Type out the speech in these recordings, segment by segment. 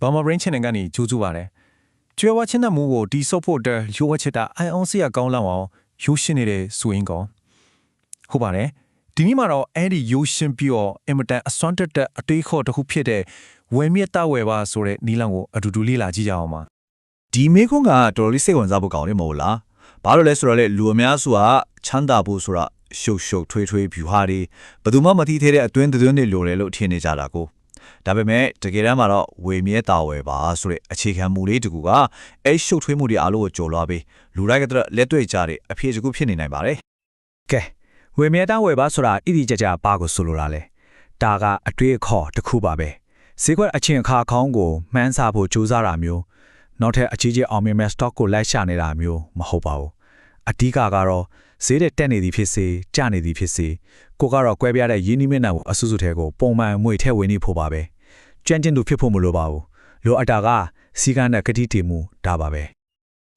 ဘာမဘရင်းချန်နယ်ကနေကြိုးစုပါတယ်ကျွဲဝချင်းတဲ့မူကိုဒီဆော့ဖို့အတွက်ရိုးဝချစ်တာအိုင်အောင်စီရကောင်းလောက်အောင်ရိုးရှင်းနေတဲ့ဆိုရင်ကောဟုတ်ပါတယ်ဒီနေ့မှာတော့အဲ့ဒီရိုးရှင်းပြီးတော့အင်မတန်အစွမ်းတက်တဲ့အတေးခေါ်တစ်ခုဖြစ်တဲ့ဝယ်မြက်တဝယ်ပါဆိုတဲ့နီလန်ကိုအတူတူလေ့လာကြည့်ကြအောင်ပါဒီမေခွန်းကတော်တော်လေးစိတ်ဝင်စားဖို့ကောင်းတယ်မဟုတ်လားဘာလို့လဲဆိုတော့လေလူအများစုကချမ်းသာဖို့ဆိုတာရှုပ်ရှုပ်ထွေးထွေးဖြူဟာတွေဘယ်သူမှမသိသေးတဲ့အတွင်းသွင်းတွေလိုတယ်လို့ထင်နေကြတာကို ဒါပေမဲ့တကယ်တမ်းမှာတော့ဝေမြဲတာဝယ်ပါဆိုတဲ့အခြေခံမူလေးတကူကအဲ့ရှုပ်ထွေးမှုတွေအားလုံးကိုကြော်လွှားပြီးလူတိုင်းကတော့လက်တွေ့ကြတဲ့အဖြစ်တကူဖြစ်နေနိုင်ပါတယ်ကဲဝေမြဲတမ်းဝယ်ပါဆိုတာဣတိကြကြဘာကိုဆိုလိုတာလဲဒါကအတွေ့အခေါ်တစ်ခုပါပဲဈေးကွက်အချင်းအခါခေါင်းကိုမှန်းဆဖို့ကြိုးစားတာမျိုးနောက်ထပ်အကြီးကြီးအောင်မြင်မဲ့ stock ကိုလိုက်ရှာနေတာမျိုးမဟုတ်ပါဘူးအဓိကကတော့ ဈေးတဲ့တက်နေသည်ဖြစ်စေကျနေသည်ဖြစ်စေကိုကတော့ကွဲပြားတဲ့ယင်းနိမ့်နှံကိုအဆုစုထဲကိုပုံမှန်မွေထဲဝင်နေဖို့ပါပဲကြမ်းကျင်သူဖြစ်ဖို့မလိုပါဘူးလိုအပ်တာကစီကန်းတဲ့ကတိတည်မှုဒါပါပဲ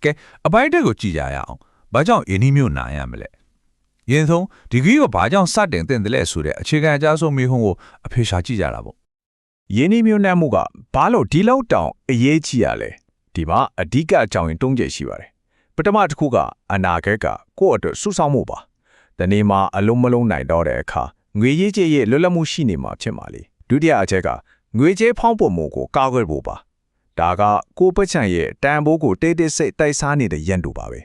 ကဲအပိုင်းတက်ကိုကြည့်ကြရအောင်ဘာကြောင့်ယင်းနှီးမျိုးနာရမလဲယင်းဆုံးဒီဂရီကဘာကြောင့်စတင်တင်တယ်လဲဆိုတဲ့အခြေခံအကြဆုံးမိဟုံးကိုအဖေရှာကြည့်ကြတာပေါ့ယင်းနှီးမျိုးနှံမှုကဘာလို့ဒီလောက်တောင်အရေးကြီးရလဲဒီမှာအဓိကအကြောင်းရင်းတုံးကျရှိပါတယ် ပထမတစ်ခုကအနာဂတ်ကကိုယ့်အတွက်စုဆောင်းမှုပါတနေ့မှာအလုံးမလုံးနိုင်တော့တဲ့အခါငွေရေးကြေးရဲ့လွတ်လပ်မှုရှိနေမှာဖြစ်မှာလေဒုတိယအချက်ကငွေကြေးဖောင်းပုံမှုကိုကာကွယ်ဖို့ပါဒါကကိုယ့်ပတ်ချံရဲ့တန်ဖိုးကိုတိတ်တိတ်ဆိတ်တိုက်စားနေတဲ့ရန်တူပါပဲ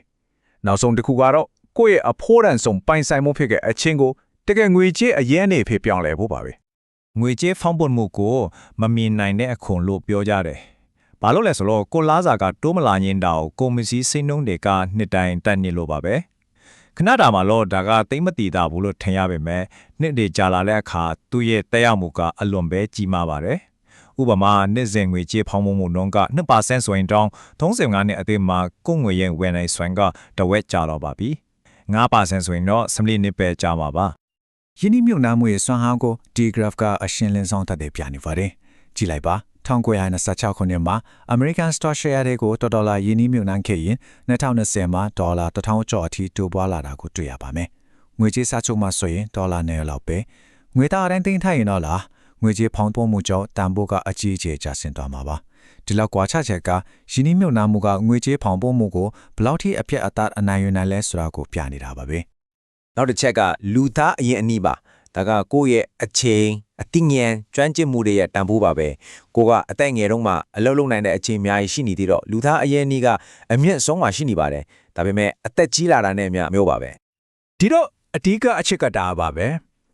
နောက်ဆုံးတစ်ခုကတော့ကိုယ့်ရဲ့အဖိုးရန်ဆုံးပိုင်ဆိုင်မှုဖြစ်တဲ့အချင်းကိုတကယ်ငွေကြေးအရင်နေဖြစ်ပြောင်းလဲဖို့ပါပဲငွေကြေးဖောင်းပွန်မှုကိုမမြင်နိုင်တဲ့အခွန်လို့ပြောကြတယ်။ ဘာလို့လဲဆိုတော့ကိုလားစာကတိုးမလာညင်းတာကိုကိုမစီစိတ်နှုံးတွေကနှစ်တိုင်းတက်နေလို့ပါပဲ။ခဏတာမှာတော့ဒါကသိမ့်မတီတာဘူးလို့ထင်ရပေမဲ့နှစ်တွေကြာလာတဲ့အခါသူ့ရဲ့တက်ရောက်မှုကအလွန်ပဲကြီးမားပါတယ်။ဥပမာနှစ်စဉ်ငွေကြေးဖောင်းမှုနှုန်းက2%ဆိုရင်တောင်း35နှစ်အသေးမှာကိုငွေရဲ့ဝင်နိုင်စွမ်းကတဝက်ကြာတော့ပါပြီ။9%ဆိုရင်တော့စမလီနှစ်ပဲကြာမှာပါ။ယင်းနှိမြုံနာမှုရဲ့စွမ်းအားကိုဒီ graph ကအရှင်းလင်းဆုံးသက်သေပြနေပါတယ်။ကြည့်လိုက်ပါ 1926ခုနှစ်မှာ American Stock Share တွေကိုတော်တော်လာယင်းနှိမြုံနှံခဲ့ရင်2020မှာဒေါ်လာ1000ကျော်အထိတိုးပွားလာတာကိုတွေ့ရပါမယ်။ငွေကြေးစားချုပ်မှဆိုရင်ဒေါ်လာ9လောက်ပဲ။ငွေသားအတိုင်းသိမ်းထားရင်တော့လားငွေကြေးဖောင်းပေါ်မှုကြောင့်တန်ဖိုးကအကြီးအကျယ်ကျဆင်းသွားမှာပါ။ဒီလောက်ကွာခြားချက်ကယင်းနှိမြုံနှံမှုကငွေကြေးဖောင်းပေါ်မှုကိုဘယ်လောက်ထိအပြတ်အသတ်အနိုင်ယူနိုင်လဲဆိုတာကိုပြနေတာပါပဲ။နောက်တစ်ချက်ကလူသားအရင်အနည်းပါ ဒါကကိုယ့်ရဲ့အချိန်အသိဉာဏ်ကျွမ်းကျင်မှုတွေရဲ့တန်ဖိုးပါပဲကိုကအသက်ငယ်တုန်းမှာအလုပ်လုပ်နိုင်တဲ့အချိန်အများကြီးရှိနေသေးတော့လူသားအရင်အနည်းကအမြင့်ဆုံးမှရှိနေပါတယ်ဒါပေမဲ့အသက်ကြီးလာတာနဲ့အမျှမျိုးပါပဲဒီတော့အဓိကအချက်ကဒါပါပဲ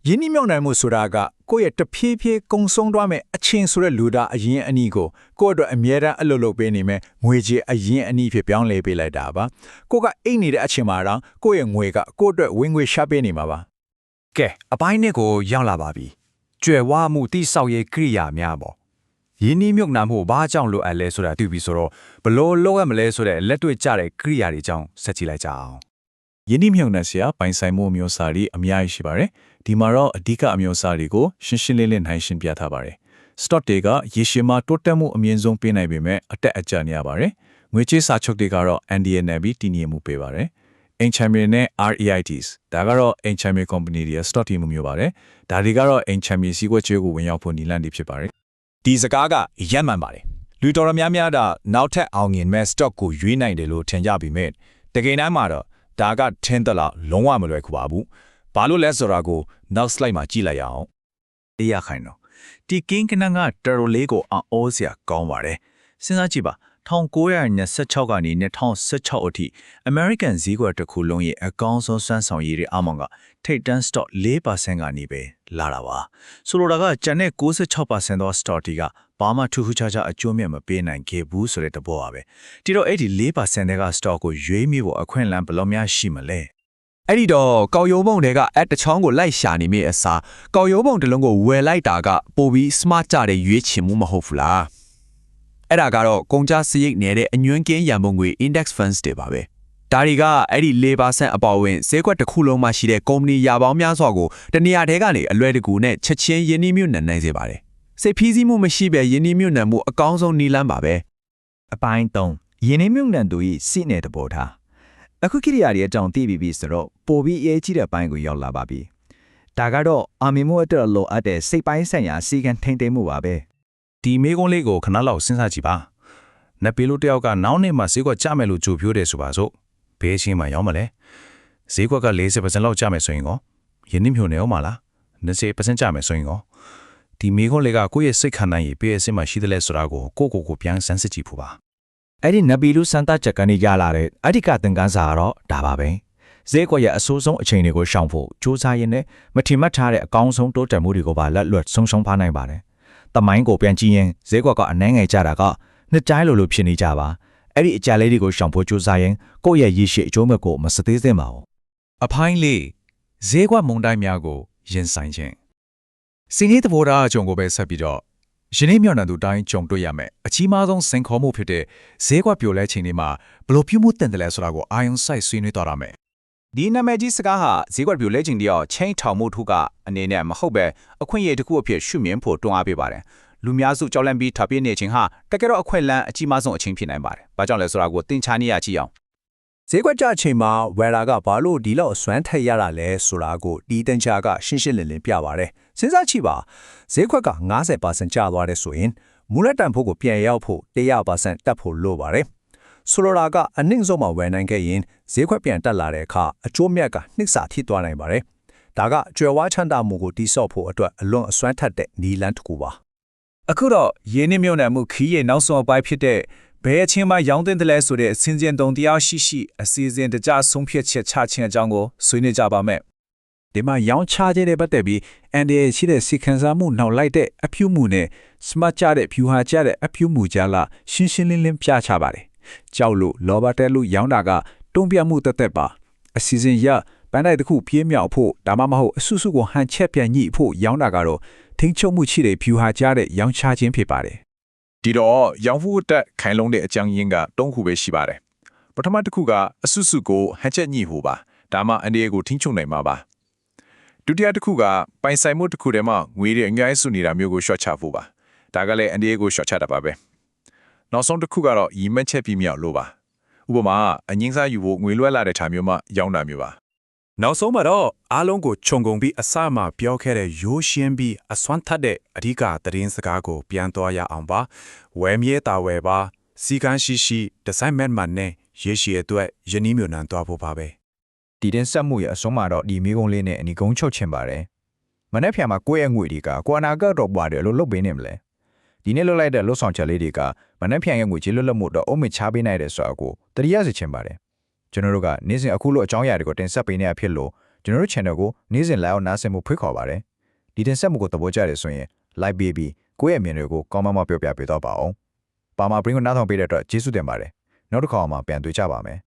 ယင်းနှိမ့်မြောက်နိုင်မှုဆိုတာကကိုယ့်ရဲ့တဖြည်းဖြည်းကုံဆုံးသွားမဲ့အချင်းဆိုတဲ့လူသားအရင်အနည်းကိုကိုယ့်အတွက်အမြဲတမ်းအလုပ်လုပ်ပေးနေမဲ့ငွေကြေးအရင်အနည်းဖြစ်ပြောင်းလဲပေးလိုက်တာပါကိုကအိတ်နေတဲ့အချိန်မှာတော့ကိုယ့်ရဲ့ငွေကကိုယ့်အတွက်ဝင်ငွေရှာပေးနေမှာပါ ကဲအပိုင်းနှစ်ကိုရောက်လာပါပြီကျွယ်ဝမှုတိဆောက်ရေးကိရိယာများပေါ့ယင်းနှီးမြုပ်နှံမှုဘာကြောင့်လိုအပ်လဲဆိုတာသိပြီဆိုတော့ဘလို့လောက်ရမလဲဆိုတဲ့လက်တွေ့ကျတဲ့ကိရိယာတွေကြောင့်ဆက်ကြည့်လိုက်ကြအောင်ယင်းနှိမ့်မြုံနှံစရာပိုင်ဆိုင်မှုအမျိုးအစားတွေအများကြီးရှိပါတယ်။ဒီမှာတော့အဓိကအမျိုးအစားတွေကိုရှင်းရှင်းလင်းလင်းနိုင်ရှင်းပြထားပါတယ်။ stock တွေကရေရှည်မှာတိုးတက်မှုအမြင့်ဆုံးပေးနိုင်ပေမဲ့အတက်အကျနေရပါတယ်။ငွေကြေးစာချုပ်တွေကတော့ NDA နဲ့ပြီးတည်ငြိမ်မှုပေးပါတယ်။ Ain Champion နဲ့ REITs ဒါကတော့ Ain Champion Company တွေရဲ့ stock team မျိုးပါတယ်။ဒါတွေကတော့ Ain Champion စီးပွားရေးကိုဝင်ရောက်ဖို့နီလန့်တွေဖြစ်ပါတယ်ဒီစကားကရမ်းမှန်ပါတယ်လူတော်တော်များများကနောက်ထပ်အောင်မြင်မဲ့ stock ကိုရွေးနိုင်တယ်လို့ထင်ကြပြီမဲ့တကယ်တမ်းမှာတော့ဒါကထင်းသက်လောက်လုံးဝမလွယ်ကူပါဘူးဘာလို့လဲဆိုတာကိုနောက် slide မှာကြည့်လိုက်ရအောင်တရားခိုင်တော့ဒီကင်းကနန်ကတော်တော်လေးကိုအောစရာကောင်းပါတယ်စဉ်းစားကြည့်ပါ 1926ကနေ2016အထိ American ဈေးကွက်တစ်ခုလုံးရဲ့အကောင်းဆုံးစွမ်းဆောင်ရည်တွေအမောင်ကထိပ်တန်း stock 4%ကနေပဲလာတာပါဆိုလိုတာကကျန်တဲ့96%သော stock တွေကဘာမှထူးထူးခြားခြားအကျိုးမြတ်မပေးနိုင်ခဲ့ဘူးဆိုတဲ့သဘောပါပဲဒီတော့အဲ့ဒီ4%တဲ့က stock ကိုရွေးမိဖို့အခွင့်အလမ်းဘယ်လိုများရှိမလဲအဲ့ဒီတော့ကောက်ရိုးပုံတွေက add တစ်ချောင်းကိုလိုက်ရှာနေမိအစားကောက်ရိုးပုံတစ်လုံးကိုဝယ်လိုက်တာကပိုပြီး smart ကြတဲ့ရွေးချယ်မှုမဟုတ်ဘူးလား အဲ့ဒါကတော့ကုန်ကျစရိတ်နဲ့တဲ့အညွှန်းကင်းရန်ပုံငွေ index funds တွေပါပဲဒါတွေကအဲ့ဒီ4%အပေါ်ဝင်ဈေးကွက်တစ်ခုလုံးမှာရှိတဲ့ကုမ္ပဏီရာပေါင်းများစွာကိုတနေရာတဲကနေအလွယ်တကူနဲ့ချက်ချင်းယင်းနှိမ့်မြုပ်နှံနိုင်စေပါတယ်စိတ်ဖီးစည်းမှုမရှိဘဲယင်းနှိမ့်မြုပ်နှံမှုအကောင်းဆုံးနည်းလမ်းပါပဲအပိုင်း3ယင်းနှမြုံနှံသူ၏စိနယ်တဘောထားအခုကိရိယာတွေအကြောင်းသိပြီးပြီဆိုတော့ပိုပြီးအရေးကြီးတဲ့အပိုင်းကိုရောက်လာပါပြီဒါကတော့အာမီမိုအတွက်လိုအပ်တဲ့စိတ်ပိုင်းဆိုင်ရာစီကံထိန်သိမ်းမှုပါပဲ ဒီမေကုန်းလေးကိုခဏလောက်စဉ်းစားကြည့်ပါနက်ပီလိုတယောက်ကနောက်နေ့မှဈေးကွက်ကျမယ်လို့ကြိုပြောတယ်ဆိုပါစို့ဘယ်အချိန်မှရောက်မလဲဈေးကွက်က40%လောက်ကျမယ်ဆိုရင်ကောယင်းနှမြုံနေအောင်မလား20%ကျမယ်ဆိုရင်ကောဒီမေကုန်းလေးကကိုယ့်ရဲ့စိတ်ခံနိုင်ရေးပေးအစင်မှရှိတယ်လဲဆိုတာကိုကိုယ့်ကိုယ်ကိုပြန်စမ်းစစ်ကြည့်ဖို့ပါအဲ့ဒီနဗီလူစန်တာချက်ကနေရလာတဲ့အဓိကသင်ခန်းစာကတော့ဒါပါပဲဈေးကွက်ရဲ့အဆိုးဆုံးအချိန်တွေကိုရှောင်ဖို့စူးစမ်းရင်းနဲ့မထင်မှတ်ထားတဲ့အကောင်းဆုံးတိုးတက်မှုတွေကိုပါလက်လွတ်ဆုံးရှုံးဖားနိုင်ပါတယ်။ တမိုင်းကိုပြန်ကြည့်ရင်ဈေးကွက်ကအနှဲငယ်ကြတာကနှစ်တိုင်းလိုလိုဖြစ်နေကြပါအဲ့ဒီအကြလေးတွေကိုရှောင်ဖို့စူးစမ်းရင်ကိုယ့်ရဲ့ရည်ရှိအကျိုးမဲ့ကိုမစသေးသင့်ပါဘူးအဖိုင်းလေးဈေးကွက်မုံတိုင်းများကိုရင်ဆိုင်ခြင်းစီနီးသဘောထားအကြုံကိုပဲဆက်ပြီးတော့ယင်းနေ့မြော်နံသူတိုင်းကြုံတွေ့ရမယ်အကြီးမားဆုံးစင်ခေါ်မှုဖြစ်တဲ့ဈေးကွက်ပြိုလဲချိန်တွေမှာဘယ်လိုပြုမှုတင်တယ်လဲဆိုတာကိုအာယုံစိုက်ဆွေးနွေးတော့ရမယ် ဒီနာမည်ကြီးစကားဟာဈေးကွက်ပြိုလဲခြင်းတရောချင်းထောင်မှုထုကအနေနဲ့မဟုတ်ပဲအခွင့်အရေးတစ်ခုအဖြစ်ရှုမြင်ဖို့တွန်းအားပေးပါတယ်လူများစုကြောက်လန့်ပြီးထပ်ပြနေခြင်းဟာတကယ်တော့အခွင့်အလန်းအကြီးမားဆုံးအချင်းဖြစ်နိုင်ပါတယ်။ဘာကြောင့်လဲဆိုတာကိုသင်ချာနေရကြည့်အောင်ဈေးကွက်ကြအချိန်မှာဝယ်တာကဘာလို့ဒီလောက်အစွမ်းထက်ရတာလဲဆိုတာကိုဒီတန်ချာကရှင်းရှင်းလင်းလင်းပြပါတယ်။စဉ်းစားကြည့်ပါဈေးကွက်က90%ကျသွားတဲ့ဆိုရင်မူလတန်ဖို့ကိုပြန်ရောက်ဖို့100%တက်ဖို့လိုပါတယ်။ ဆိုလိုတာကအနည်းဆုံးမှဝယ်နိုင်ခဲ့ရင်ဈေးကွက်ပြန်တက်လာတဲ့အခါအကျိုးမြတ်ကနှိမ့်စာဖြစ်သွားနိုင်ပါတယ်။ဒါကကျွယ်ဝချမ်းသာမှုကိုတိစော့ဖို့အတွက်အလွန်အစွမ်းထက်တဲ့နီလန်းတစ်ခုပါအခုတော့ရင်းနှီးမြှုပ်နှံမှုခီးရဲ့နောက်ဆုံးအပိုင်းဖြစ်တဲ့ဘယ်အချင်းမှရောင်းတင်တယ်လဲဆိုတဲ့အစင်းစင်တုံတရားရှိရှိအစီအစဉ်တကြဆုံးဖြတ်ချက်ချခြင်းအကြောင်းကိုဆွေးနွေးကြပါမယ်ဒီမှာရောင်းချခြင်းတွေပတ်သက်ပြီးအန်ဒီရဲ့ရှိတဲ့စီခံစားမှုနောက်လိုက်တဲ့အဖြူမှုနဲ့စမတ်ကြတဲ့ဖြူဟာကြတဲ့အဖြူမှုကြလာရှင်းရှင်းလင်းလင်းပြချပါတယ်။ ကြောက်လို့လောဘတက်လို့ရောင်းတာကတုံ့ပြမှုတက်တက်ပါအစီအစဉ်ရပန်းတိုက်တစ်ခုပြေးမြောက်ဖို့ဒါမှမဟုတ်အဆုစုကိုဟန်ချက်ပြန်ညှိဖို့ရောင်းတာကတော့ထိန်းချုပ်မှုရှိတဲ့ဖြူဟာကြတဲ့ရောင်းချခြင်းဖြစ်ပါတယ်ဒီတော့ရောင်ဖူးတက်ခိုင်လုံးတဲ့အကြောင်းရင်းကတုံးခုပဲရှိပါတယ်ပထမတစ်ခုကအဆုစုကိုဟန်ချက်ညှိဖို့ပါဒါမှအန်ဒီယေကိုထိန်းချုပ်နိုင်မှာပါဒုတိယတစ်ခုကပိုင်ဆိုင်မှုတစ်ခုတည်းမှငွေတွေအများကြီးစုနေတာမျိုးကိုရှော့ချဖို့ပါဒါကလည်းအန်ဒီယေကိုရှော့ချတာပါပဲ နောက်ဆုံးတစ်ခုကတော့ရီမက်ချက်ပြီးမြောက်လို့ပါဥပမာအငင်းစားယူဖို့ငွေလွှဲလာတဲ့ဌာမျိုးမှရောင်းတာမျိုးပါနောက်ဆုံးမှာတော့အားလုံးကိုခြုံငုံပြီးအစမှပြောခဲ့တဲ့ရိုးရှင်းပြီးအစွမ်းထက်တဲ့အဓိကသတင်းစကားကို ပြန်သွားရအောင်ပါဝဲမြဲတာဝဲပါစီကန်းရှိရှိဒီဇိုင်းမန်မန်နဲ့ရေရှည်အတွက်ယင်းနှီးမြုံနှံသွားဖို့ပါပဲဒီတင်ဆက်မှုရဲ့အဆုံးမှာတော့ဒီမိကုံးလေးနဲ့အနီကုန်းချုပ်ချင်ပါတယ်။မနေ့ဖြန်မှာကိုယ့်ရဲ့ငွေတွေကကိုအနာကတော့ပါတယ်လို့လုပ်ပေးနေမလဲ။ ဒီနေ့လွတ်လိုက်တဲ့လွတ်ဆောင်ချက်လေးတွေကမနေ့ဖြန်ရဲ့ငွေကြေးလွတ်လပ်မှုတော့အုံးမချပေးနိုင်တဲ့ဆိုတာကိုတတိယစီချင်ပါတယ်။ကျွန်တော်တို့ကနေ့စဉ်အခုလိုအကြောင်းအရာတွေကိုတင်ဆက်ပေးနေရဖြစ်လို့ကျွန်တော်တို့ channel ကိုနေ့စဉ် live နားဆင်မှုဖိတ်ခေါ်ပါတယ်။ဒီတင်ဆက်မှုကိုသဘောကျတယ်ဆိုရင် like ပေးပြီးကိုယ့်ရဲ့အမြင်တွေကို comment မှာပြောပြပေးတော့ပါအောင်။ပါမာ bring ကိုနားထောင်ပေးတဲ့အတွက်ကျေးဇူးတင်ပါတယ်။နောက်တစ်ခါမှပြန်တွေ့ကြပါမယ်။